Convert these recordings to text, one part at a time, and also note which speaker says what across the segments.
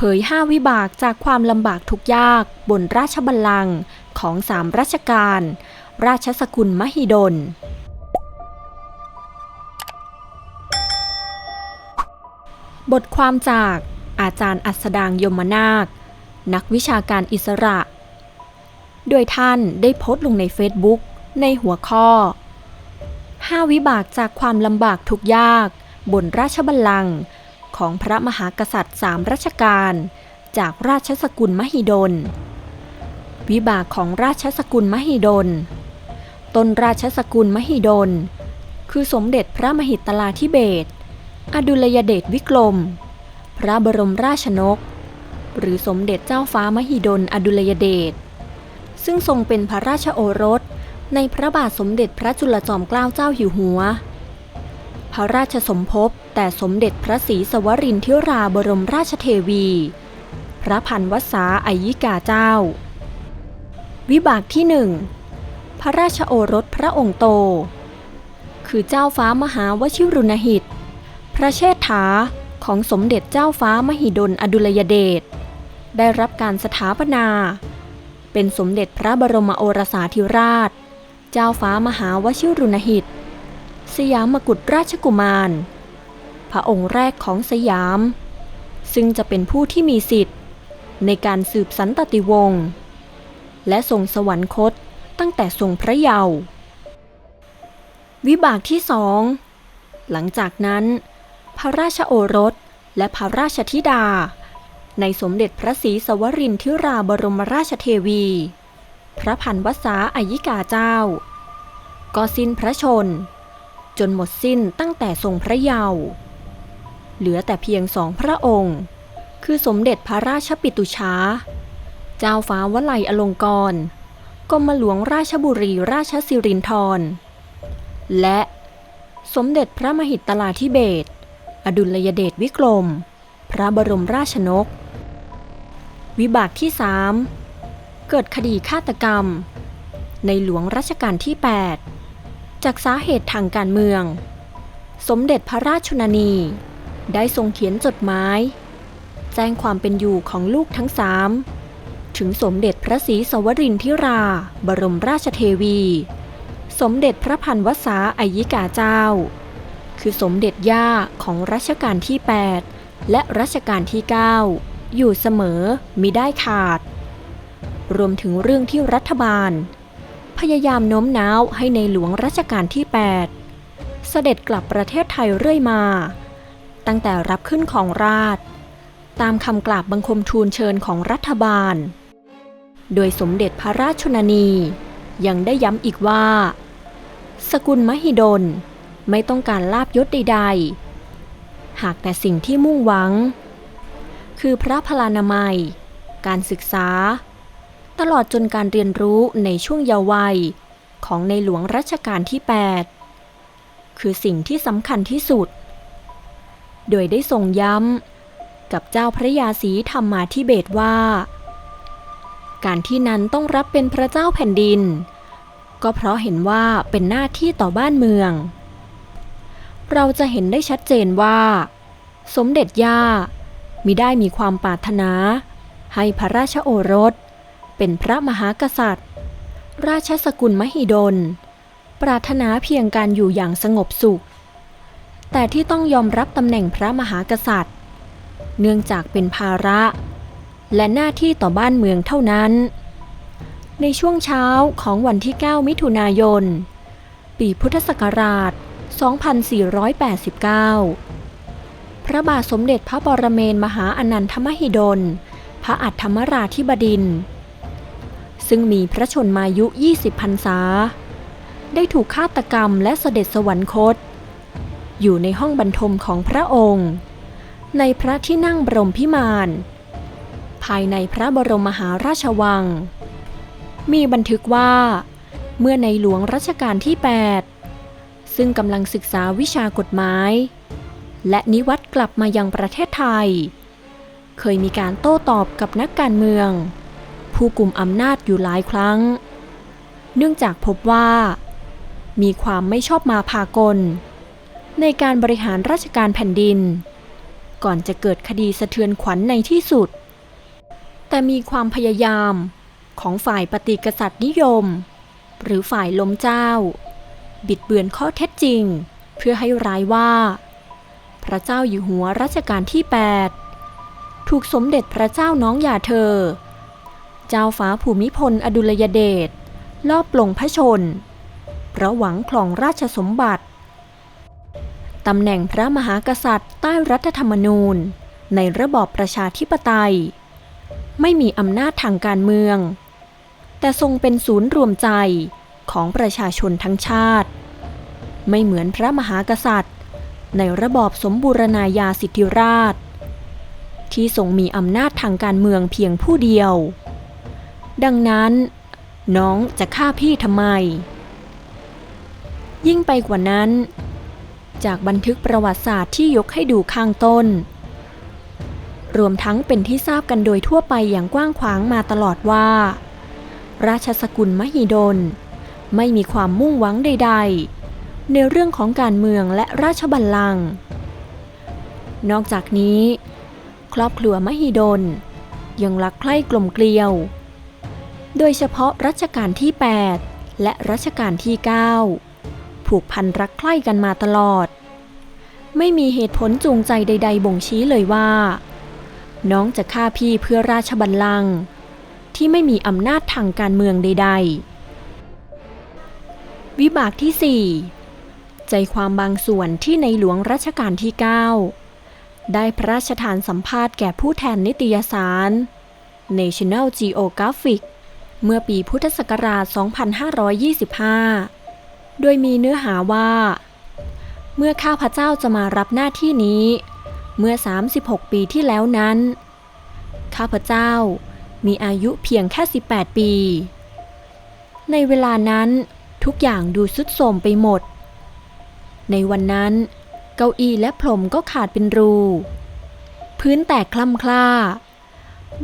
Speaker 1: เผยห้าวิบากจากความลำบากทุกยากบนราชบัลลังก์ของสามรัชกาลราชสกุลมหิดล บทความจากอาจารย์อัสดางยมนาค นักวิชาการอิสระ โดยท่านได้โพสต์ลงในเฟซบุ๊กในหัวข้อ 5 วิบากจากความลำบากทุกยาก บนราชบัลลังก์ ของพระมหากษัตริย์สามรัชกาลจากราชสกุลมหิดล วิบากของราชสกุลมหิดล ต้นราชสกุลมหิดล คือสมเด็จพระมหิตลาธิเบศอดุลยเดชวิกรม พระบรมราชนก หรือสมเด็จเจ้าฟ้ามหิดลอดุลยเดช ซึ่งทรงเป็นพระราชโอรสในพระบาทสมเด็จพระจุลจอมเกล้าเจ้าอยู่หัว ระราชสมภพแต่สมเด็จพระศรีสวรินทิราบรมราชเทวี พระพันวษาอายิกาเจ้า วิบากที่หนึ่งพระราชโอรสพระองค์โต คือเจ้าฟ้ามหาวชิรุณหิต พระเชษฐาของสมเด็จเจ้าฟ้ามหิดลอดุลยเดชได้รับการสถาปนา เป็นสมเด็จพระบรมโอรสาธิราช เจ้าฟ้ามหาวชิรุณหิต สยามกุฎราชกุมาร พระองค์แรกของสยาม ซึ่งจะเป็นผู้ที่มีสิทธิ์ ในการสืบสันตติวงศ์และทรงสวรรคตตั้งแต่ทรงพระเยาว์วิบากที่สองหลังจากนั้น พระราชโอรสและพระราชธิดา ในสมเด็จพระศรีสวรินทิราบรมราชเทวี พระพันวษาอายิกาเจ้า ก็สิ้นพระชน จนหมดสิ้นตั้งแต่ทรงพระเยาว์เหลือแต่เพียงสองพระองค์ คือสมเด็จพระราชปิตุชา เจ้าฟ้าวลัยอลงกรณ์กรมหลวงราชบุรีราชสิรินธรและสมเด็จพระมหิตลาธิเบศอดุลยเดชวิกรม พระบรมราชนก วิบากที่สามเกิดคดีฆาตกรรม ในหลวงรัชกาลที่ 8 จากสาเหตุทางการเมือง สมเด็จพระราชชนนี ได้ทรงเขียนจดหมาย แจ้งความเป็นอยู่ของลูกทั้งสามถึงสมเด็จพระศรีสวรินทิรา บรมราชเทวี สมเด็จพระพันวษาอายิกาเจ้า คือสมเด็จย่าของรัชกาลที่ 8 และรัชกาลที่ 9 อยู่เสมอมิได้ขาด รวมถึงเรื่องที่รัฐบาล พยายามโน้มน้าวให้ในหลวงรัชกาลที่ 8 เสด็จกลับประเทศไทยเรื่อยมา ตั้งแต่รับขึ้นของราช ตามคำกราบบังคมทูลเชิญของรัฐบาล โดยสมเด็จพระราชชนนี ยังได้ย้ำอีกว่า สกุลมหิดลไม่ต้องการลาบยศใดๆ หากแต่สิ่งที่มุ่งหวัง คือพระพลานามัย การศึกษา ตลอดจนการเรียนรู้ในช่วงเยาว์วัย ของในหลวงรัชกาลที่ 8 คือสิ่งที่สำคัญที่สุด โดยได้ทรงย้ำกับเจ้าพระยาศรีธรรมาธิเบศว่า การที่นั้นต้องรับเป็นพระเจ้าแผ่นดิน ก็เพราะเห็นว่าเป็นหน้าที่ต่อบ้านเมือง เราจะเห็นได้ชัดเจนว่า สมเด็จย่ามิได้มีความปรารถนา ให้พระราชโอรส เป็นพระมหากษัตริย์ ราชสกุลมหิดล ปรารถนาเพียงการอยู่อย่างสงบสุข แต่ที่ต้องยอมรับตำแหน่งพระมหากษัตริย์ เนื่องจากเป็นภาระ และหน้าที่ต่อบ้านเมืองเท่านั้น ในช่วงเช้าของวันที่ 9 มิถุนายน ปีพุทธศักราช 2489 พระบาทสมเด็จพระบรมเมนมหาอนันทมหิดลพระอัฏฐมราธิบดินทร์ ซึ่งมีพระชนมายุ 20พรรษา ได้ถูกฆาตกรรมและเสด็จสวรรคต อยู่ในห้องบรรทมของพระองค์ ในพระที่นั่งบรมพิมานภายในพระบรมมหาราชวัง มีบันทึกว่า เมื่อในหลวงรัชกาลที่ 8 ซึ่งกำลังศึกษาวิชากฎหมาย และนิวัตกลับมายังประเทศไทย เคยมีการโต้ตอบกับนักการเมือง ผู้กลุ่มอำนาจอยู่หลายครั้ง เนื่องจากพบว่า มีความไม่ชอบมาพากล ในการบริหารราชการแผ่นดิน ก่อนจะเกิดคดีสะเทือนขวัญในที่สุด แต่มีความพยายามของฝ่ายปฏิกษัตริย์นิยม หรือฝ่ายล้มเจ้า บิดเบือนข้อเท็จจริง เพื่อให้ร้ายว่า พระเจ้าอยู่หัวรัชกาลที่ 8 ถูกสมเด็จพระเจ้าน้องย่าเธอ เจ้าฟ้าภูมิพลอดุลยเดชลอบปลงพระชน เพราะหวังครองราชสมบัติ ตำแหน่งพระมหากษัตริย์ใต้รัฐธรรมนูญ ในระบอบประชาธิปไตย ไม่มีอำนาจทางการเมือง แต่ทรงเป็นศูนย์รวมใจของประชาชนทั้งชาติ ไม่เหมือนพระมหากษัตริย์ ในระบอบสมบูรณาญาสิทธิราช ที่ทรงมีอำนาจทางการเมืองเพียงผู้เดียว ดังนั้น น้องจะฆ่าพี่ทำไม ยิ่งไปกว่านั้น จากบันทึกประวัติศาสตร์ที่ยกให้ดูข้างต้น รวมทั้งเป็นที่ทราบกันโดยทั่วไปอย่างกว้างขวางมาตลอดว่า ราชสกุลมหิดล ไม่มีความมุ่งหวังใด ๆ ในเรื่องของการเมืองและราชบัลลังก์นอกจากนี้ ครอบครัวมหิดลยังรักใคร่กลมเกลียว โดยเฉพาะรัชกาลที่ 8 และรัชกาลที่ 9 ผูกพันรักใคร่กันมาตลอด ไม่มีเหตุผลจูงใจใด ๆบ่งชี้เลยว่า น้องจะฆ่าพี่เพื่อราชบัลลังก์ที่ไม่มีอำนาจทางการเมืองใด ๆ วิบากที่ 4 ใจความบางส่วนที่ในหลวงรัชกาลที่ 9 ได้พระราชทานสัมภาษณ์แก่ผู้แทนนิตยสาร National Geographic เมื่อปีพุทธศักราช 2525 โดยมีเนื้อหาว่า เมื่อข้าพเจ้าจะมารับหน้าที่นี้ เมื่อ 36 ปีที่แล้วนั้น ข้าพเจ้ามีอายุเพียงแค่ 18 ปี ในเวลานั้นทุกอย่างดูสุดโทรมไปหมด ในวันนั้น เก้าอี้และพรมก็ขาดเป็นรู พื้นแตกคล่ำคล้า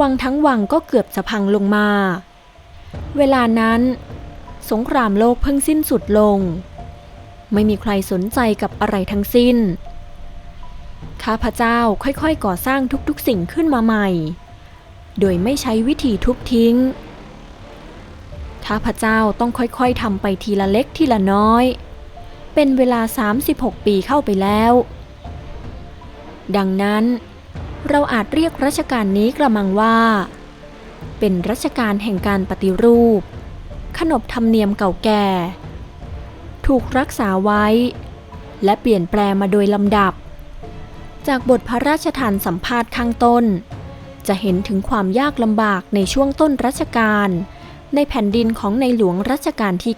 Speaker 1: วังทั้งวังก็เกือบจะพังลงมา เวลานั้น สงครามโลกเพิ่งสิ้นสุดลง ไม่มีใครสนใจกับอะไรทั้งสิ้น ข้าพเจ้าค่อยๆก่อสร้างทุกๆสิ่งขึ้นมาใหม่ โดยไม่ใช้วิธีทุบทิ้ง ข้าพเจ้าต้องค่อยๆทำไปทีละเล็กทีละน้อย เป็นเวลา 36 ปีเข้าไปแล้ว ดังนั้น เราอาจเรียกรัชกาลนี้กระมังว่า เป็นรัชกาลแห่งการปฏิรูป ขนบธรรมเนียมเก่าแก่ ถูกรักษาไว้ และเปลี่ยนแปลมาโดยลำดับ จากบทพระราชทานสัมภาษณ์ข้างต้น จะเห็นถึงความยากลำบากในช่วงต้นรัชกาลในแผ่นดินของในหลวงรัชกาลที่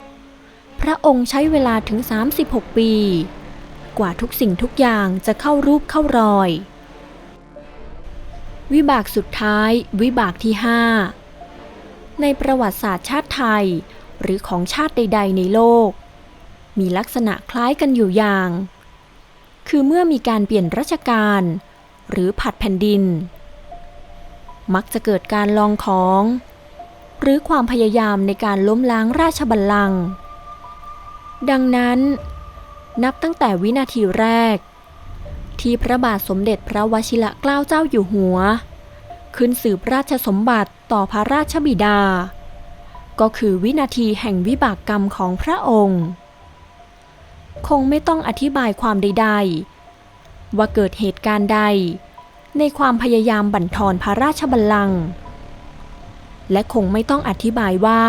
Speaker 1: 9 พระองค์ใช้เวลาถึง 36 ปี กว่าทุกสิ่งทุกอย่างจะเข้ารูปเข้ารอย วิบากสุดท้าย วิบากที่ 5 ในประวัติศาสตร์ชาติไทย หรือของชาติใด ๆ ในโลก มีลักษณะคล้ายกันอยู่อย่าง คือเมื่อมีการเปลี่ยนรัชกาลหรือผัดแผ่นดิน มักจะเกิดการลองของ หรือความพยายามในการล้มล้างราชบัลลังก์ดังนั้น นับตั้งแต่วินาทีแรก ที่พระบาทสมเด็จพระวชิระเกล้าเจ้าอยู่หัว ขึ้นสืบราชสมบัติต่อพระราชบิดา ก็คือวินาทีแห่งวิบากกรรมของพระองค์ คงไม่ต้องอธิบายความใดๆ ว่าเกิดเหตุการณ์ใด ในความพยายามบั่นทอนพระราชบัลลังก์และคงไม่ต้องอธิบายว่า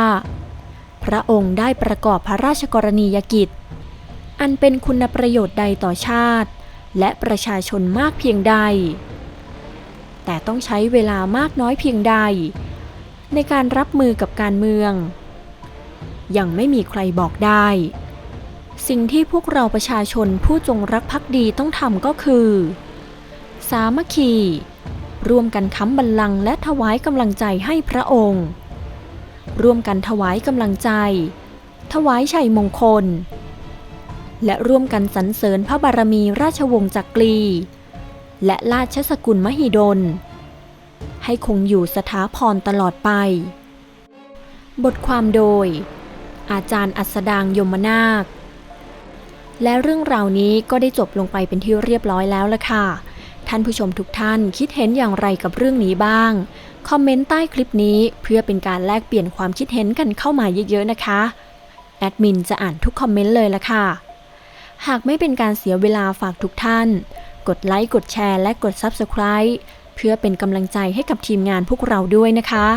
Speaker 1: พระองค์ได้ประกอบพระราชกรณียกิจ อันเป็นคุณประโยชน์ใดต่อชาติ และประชาชนมากเพียงใด แต่ต้องใช้เวลามากน้อยเพียงใด ในการรับมือกับการเมือง ยังไม่มีใครบอกได้ สิ่งที่พวกเราประชาชนผู้จงรักภักดีต้องทำก็คือ สามัคคี ร่วมกันค้ำบัลลังก์และถวายกำลังใจให้พระองค์ ร่วมกันถวายกำลังใจ ถวายชัยมงคล และร่วมกันสรรเสริญพระบารมีราชวงศ์จักรี และราชสกุลมหิดล ให้คงอยู่สถาพรตลอดไป บทความโดย อาจารย์อัสดางยมนาค และเรื่องราวนี้ก็ได้จบลงไปเป็นที่เรียบร้อยแล้วละค่ะ ท่านผู้ชมทุกท่านคิดเห็นอย่างไรกับเรื่องนี้บ้าง คอมเมนต์ใต้คลิปนี้เพื่อเป็นการแลกเปลี่ยนความคิดเห็นกันเข้ามาเยอะๆนะคะ แอดมินจะอ่านทุกคอมเมนต์เลยละค่ะ หากไม่เป็นการเสียเวลาฝากทุกท่าน กดไลค์ กดแชร์และกด Subscribe เพื่อเป็นกำลังใจให้กับทีมงานพวกเราด้วยนะคะ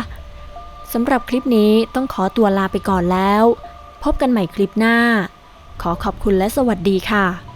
Speaker 1: สำหรับคลิปนี้ต้องขอตัวลาไปก่อนแล้ว พบกันใหม่คลิปหน้า ขอขอบคุณและสวัสดีค่ะ